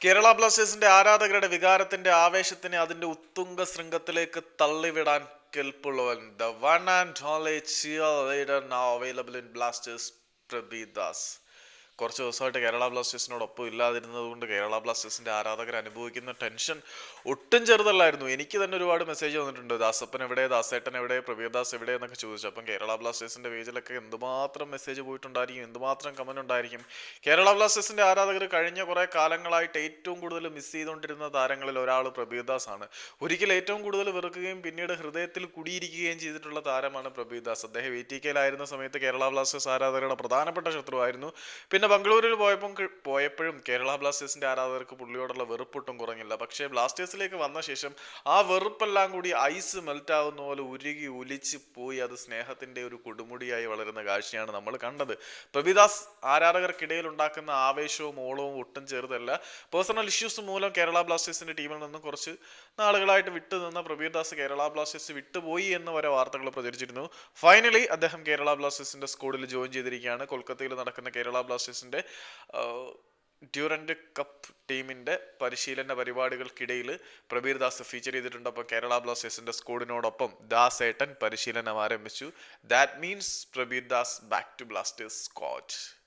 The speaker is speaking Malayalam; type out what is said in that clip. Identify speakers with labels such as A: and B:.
A: കേരള ബ്ലാസ്റ്റേഴ്സിന്റെ ആരാധകരുടെ വികാരത്തിന്റെ ആവേശത്തിനെ അതിന്റെ ഉത്തുംഗ ശൃംഗത്തിലേക്ക് തള്ളിവിടാൻ കെൽപ്പുള്ളവൻ the one and only cheerleader now available in Blasters Prabir Das കുറച്ച് ദിവസമായിട്ട് കേരള ബ്ലാസ്റ്റേഴ്സിനോടൊപ്പം ഇല്ലാതിരുന്നത് കൊണ്ട് കേരള ബ്ലാസ്റ്റേഴ്സിന്റെ ആരാധകർ അനുഭവിക്കുന്ന ടെൻഷൻ ഒട്ടും ചെറുതല്ലായിരുന്നു. എനിക്ക് തന്നെ ഒരുപാട് മെസ്സേജ് വന്നിട്ടുണ്ട്. ദാസപ്പൻ എവിടെ ദാസേട്ടൻ എവിടെ പ്രവീർദാസ് എവിടെ എന്നൊക്കെ ചോദിച്ചു. അപ്പം കേരള ബ്ലാസ്റ്റേഴ്സിന്റെ പേജിലൊക്കെ എന്തുമാത്രം മെസ്സേജ് പോയിട്ടുണ്ടായിരിക്കും? എന്തുമാത്രം കമന്റ് ഉണ്ടായിരിക്കും? കേരള ബ്ലാസ്റ്റേഴ്സിന്റെ ആരാധകർ കഴിഞ്ഞ കുറെ കാലങ്ങളായിട്ട് ഏറ്റവും കൂടുതൽ മിസ് ചെയ്തുകൊണ്ടിരുന്ന താരങ്ങളിൽ ഒരാൾ പ്രവീർദാസ് ആണ് ഒരിക്കൽ ഏറ്റവും കൂടുതൽ വെറുക്കുകയും പിന്നീട് ഹൃദയത്തിൽ കുടിയിരിക്കുകയും ചെയ്തിട്ടുള്ള താരമാണ് പ്രവീർദാസ് അദ്ദേഹം എ ടി കെയിലായിരുന്ന സമയത്ത് കേരള ബ്ലാസ്റ്റേഴ്സ് ആരാധകരുടെ പ്രധാനപ്പെട്ട ശത്രുവായിരുന്നു. പിന്നെ ബംഗളൂരുവിൽ പോയപ്പോൾ പോയപ്പോഴും കേരള ബ്ലാസ്റ്റേഴ്സിന്റെ ആരാധകർക്ക് പുള്ളിയോടുള്ള വെറുപ്പൊട്ടും കുറഞ്ഞില്ല. പക്ഷേ ബ്ലാസ്റ്റേഴ്സിലേക്ക് വന്ന ശേഷം ആ വെറുപ്പെല്ലാം കൂടി ഐസ് മെൽറ്റ് ആവുന്ന പോലെ ഉരുകി ഒലിച്ച് പോയി. അത് സ്നേഹത്തിന്റെ ഒരു കൊടുമുടിയായി വളരുന്ന കാഴ്ചയാണ് നമ്മൾ കണ്ടത്. പ്രഭിദാസ് ആരാധകർക്കിടയിൽ ഉണ്ടാക്കുന്ന ആവേശവും ഓളവും ഒട്ടും ചെറുതല്ല. പേഴ്സണൽ ഇഷ്യൂസ് മൂലം കേരള ബ്ലാസ്റ്റേഴ്സിന്റെ ടീമിൽ നിന്നും കുറച്ച് നാളുകളായിട്ട് വിട്ടുനിന്ന പ്രബീർദാസ് കേരള ബ്ലാസ്റ്റേഴ്സ് വിട്ടുപോയി എന്ന് വരെ വാർത്തകൾ പ്രചരിച്ചിരുന്നു. ഫൈനലി അദ്ദേഹം കേരള ബ്ലാസ്റ്റേഴ്സിന്റെ സ്ക്വാഡിൽ ജോയിൻ ചെയ്തിരിക്കുകയാണ്. കൊൽക്കത്തയിൽ നടക്കുന്ന കേരള ബ്ലാസ്റ്റേഴ്സിന്റെ ഡ്യൂറന്റ് കപ്പ് ടീമിന്റെ പരിശീലന പരിപാടികൾക്കിടയിൽ പ്രബീർ ദാസ് ഫീച്ചർ ചെയ്തിട്ടുണ്ട്. അപ്പോൾ കേരള ബ്ലാസ്റ്റേഴ്സിന്റെ സ്കോഡിനോടൊപ്പം ദാസ് ഏട്ടൻ പരിശീലനം ആരംഭിച്ചു. That means Prabir Das back to Blasters squad